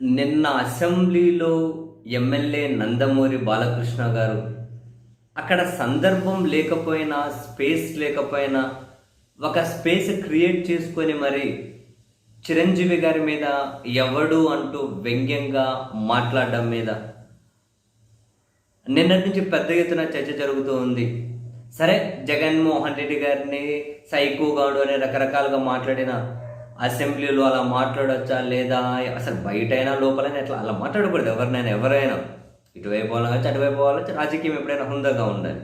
నిన్న అసెంబ్లీలో ఎమ్మెల్యే నందమూరి బాలకృష్ణ గారు అక్కడ సందర్భం లేకపోయినా స్పేస్ లేకపోయినా ఒక స్పేస్ క్రియేట్ చేసుకొని మరి చిరంజీవి గారి మీద ఎవడు అంటూ వ్యంగ్యంగా మాట్లాడడం మీద. నిన్నటి నుంచి పెద్ద ఎత్తున చర్చ జరుగుతూ ఉంది. సరే జగన్మోహన్ రెడ్డి గారిని సైకోగాడు అని రకరకాలుగా మాట్లాడిన అసెంబ్లీలో అలా మాట్లాడొచ్చా లేదా? అసలు బయటైనా లోపలైనా ఎట్లా? అలా మాట్లాడకూడదు ఎవరినైనా ఎవరైనా. ఇటువైపు వాళ్ళు కావచ్చు అటువైపు వాళ్ళు రాజకీయం ఎప్పుడైనా హుందాగా ఉండాలి.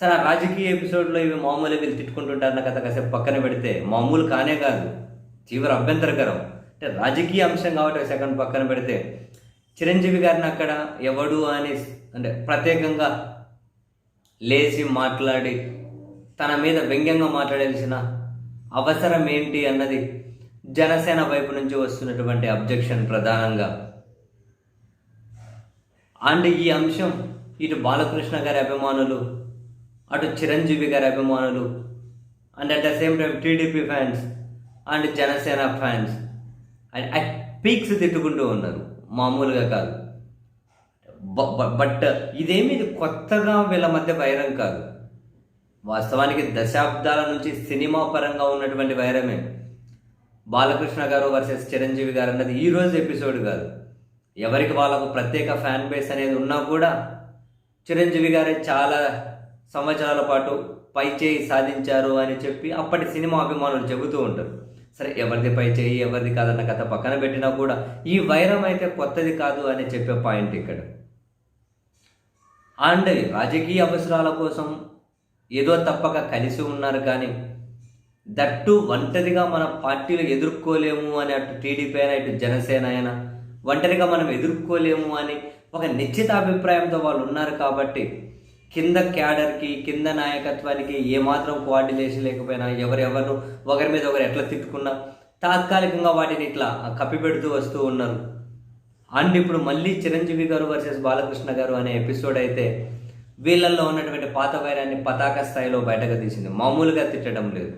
సరే ఆ రాజకీయ ఎపిసోడ్లో ఇవి మామూలుగా వీళ్ళు తిట్టుకుంటుంటారు కదా కాసేపు పక్కన పెడితే మామూలు కానే కాదు. తీవ్ర అభ్యంతరకరం. అంటే రాజకీయ అంశం కాబట్టి సెకండ్ పక్కన పెడితే చిరంజీవి గారిని అక్కడ ఎవడు అని అంటే ప్రత్యేకంగా లేచి మాట్లాడి తన మీద వ్యంగ్యంగా మాట్లాడాల్సిన అవసరం ఏంటి అన్నది జనసేన వైపు నుంచి వస్తున్నటువంటి అబ్జెక్షన్ ప్రధానంగా. అండ్ ఈ అంశం ఇటు బాలకృష్ణ గారి అభిమానులు అటు చిరంజీవి గారి అభిమానులు and at the same time TDP fans and Janasena fans and at peaks తిట్టుకుంటూ ఉన్నారు. మామూలుగా కాదు. బట్ ఇదేమి కొత్తగా వీళ్ళ మధ్య వైరం కాదు. వాస్తవానికి దశాబ్దాల నుంచి సినిమా పరంగా ఉన్నటువంటి వైరమే. బాలకృష్ణ గారు వర్సెస్ చిరంజీవి గారు అన్నది ఈ రోజు ఎపిసోడ్ కాదు. ఎవరికి వాళ్ళకు ప్రత్యేక ఫ్యాన్ బేస్ అనేది ఉన్నా కూడా చిరంజీవి గారే చాలా సంవత్సరాల పాటు పై చేయి సాధించారు అని చెప్పి అప్పటి సినిమా అభిమానులు చెబుతూ ఉంటారు. సరే ఎవరిది పై చేయి ఎవరిది కాదన్న కథ పక్కన పెట్టినా కూడా ఈ వైరం అయితే కొత్తది కాదు అని చెప్పే పాయింట్ ఇక్కడ. అండ్ రాజకీయ అవసరాల కోసం ఏదో తప్పక కలిసి ఉన్నారు కానీ దట్టు ఒంటరిగా మన పార్టీలు ఎదుర్కోలేము అని అటు టీడీపీ అయినా ఇటు జనసేన అయినా ఒంటరిగా మనం ఎదుర్కోలేము అని ఒక నిశ్చిత అభిప్రాయంతో వాళ్ళు ఉన్నారు కాబట్టి కింద క్యాడర్కి కింద నాయకత్వానికి ఏమాత్రం కోఆర్డినేషన్ లేకపోయినా ఎవరెవరు ఒకరి మీద ఒకరు ఎట్లా తిట్టుకున్నా తాత్కాలికంగా వాటిని ఇట్లా కప్పిపెడుతూ వస్తూ ఉన్నారు. అండ్ ఇప్పుడు మళ్ళీ చిరంజీవి గారు వర్సెస్ బాలకృష్ణ గారు అనే ఎపిసోడ్ అయితే వీళ్ళల్లో ఉన్నటువంటి పాత వైరాన్ని పతాక స్థాయిలో బయటకు తీసింది. మామూలుగా తిట్టడం లేదు.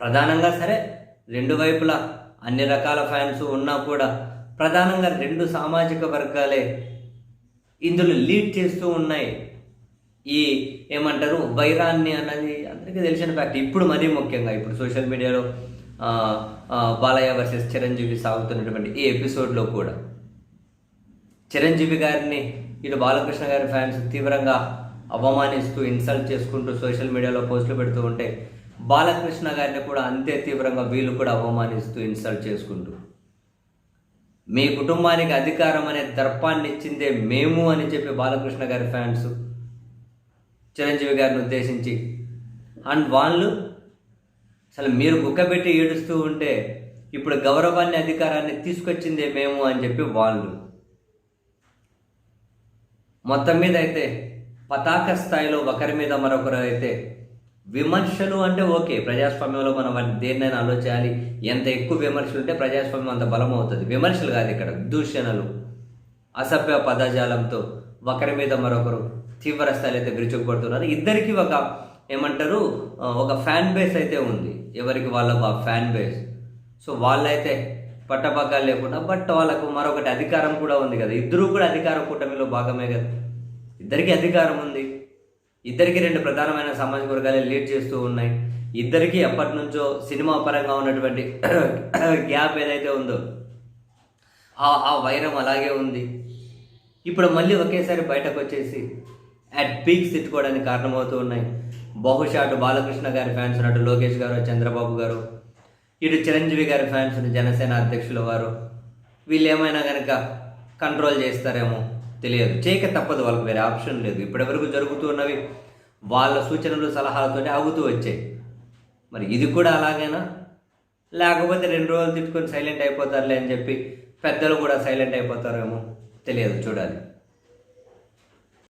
ప్రధానంగా సరే రెండు వైపులా అన్ని రకాల ఫ్యాన్స్ ఉన్నా కూడా ప్రధానంగా రెండు సామాజిక వర్గాలే ఇందులో లీడ్ చేస్తూ ఉన్నాయి. ఈ ఏమంటారు? వైరాన్ని అన్నది అందరికీ తెలిసిన ఫ్యాక్ట్ ఇప్పుడు మరీ ముఖ్యంగా ఇప్పుడు సోషల్ మీడియాలో బాలయ్య వర్సెస్ చిరంజీవి సాగుతున్నటువంటి ఈ ఎపిసోడ్లో కూడా. చిరంజీవి గారిని ఇటు బాలకృష్ణ గారి ఫ్యాన్స్ తీవ్రంగా అవమానిస్తూ ఇన్సల్ట్ చేసుకుంటూ సోషల్ మీడియాలో పోస్టులు పెడుతూ ఉంటే బాలకృష్ణ గారిని కూడా అంతే తీవ్రంగా వీళ్ళు కూడా అవమానిస్తూ ఇన్సల్ట్ చేసుకుంటూ. మీ కుటుంబానికి అధికారం అనే దర్పాన్ని ఇచ్చిందే మేము అని చెప్పి బాలకృష్ణ గారి ఫ్యాన్స్ చిరంజీవి గారిని ఉద్దేశించి. అండ్ వాళ్ళు అసలు మీరు గుక్కబెట్టి ఏడుస్తూ ఉంటే ఇప్పుడు గౌరవాన్ని అధికారాన్ని తీసుకొచ్చిందే మేము అని చెప్పి వాళ్ళు. మొత్తం మీద అయితే పతాక స్థాయిలో ఒకరి మీద మరొకరు అయితే విమర్శలు అంటే ఓకే ప్రజాస్వామ్యంలో మనం దేన్నైనా ఆలోచించాలి. ఎంత ఎక్కువ విమర్శలు ఉంటే ప్రజాస్వామ్యం అంత బలం అవుతుంది విమర్శలు కాదు ఇక్కడ దూషణలు. అసభ్య పదజాలంతో ఒకరి మీద మరొకరు తీవ్ర స్థాయిలో అయితే విరుచుకుపడుతున్నారు. ఇద్దరికి ఒక ఏమంటారు ఒక ఫ్యాన్ బేస్ అయితే ఉంది. ఎవరికి వాళ్ళకు ఆ ఫ్యాన్ బేస్. సో వాళ్ళైతే పట్టపగ్గాలు లేకుండా బట్ వాళ్ళకు మరొకటి అధికారం కూడా ఉంది కదా. ఇద్దరూ కూడా అధికార కూటమిలో భాగమే కదా. ఇద్దరికి అధికారం ఉంది. ఇద్దరికి రెండు ప్రధానమైన సామాజిక వర్గాలే లీడ్ చేస్తూ ఉన్నాయి. ఇద్దరికి ఎప్పటి నుంచో సినిమా పరంగా ఉన్నటువంటి గ్యాప్ ఏదైతే ఉందో ఆ వైరం అలాగే ఉంది. ఇప్పుడు మళ్ళీ ఒకేసారి బయటకు వచ్చేసి అట్ పీక్స్ తిట్టుకోవడానికి కారణమవుతూ ఉన్నాయి. బహుశా అటు బాలకృష్ణ గారి ఫ్యాన్స్ అటు లోకేష్ గారు చంద్రబాబు గారు ఇటు చిరంజీవి గారి ఫ్యాన్స్ జనసేన అధ్యక్షుల వారు వీళ్ళు ఏమైనా కనుక కంట్రోల్ చేస్తారేమో తెలియదు. చేయక తప్పదు వాళ్ళకి వేరే ఆప్షన్ లేదు. ఇప్పటివరకు జరుగుతున్నవి వాళ్ళ సూచనలు సలహాలతో ఆగుతూ వచ్చాయి. మరి ఇది కూడా అలాగేనా? లేకపోతే రెండు రోజులు తిట్టుకొని సైలెంట్ అయిపోతారులే అని చెప్పి పెద్దలు కూడా సైలెంట్ అయిపోతారేమో తెలియదు చూడాలి.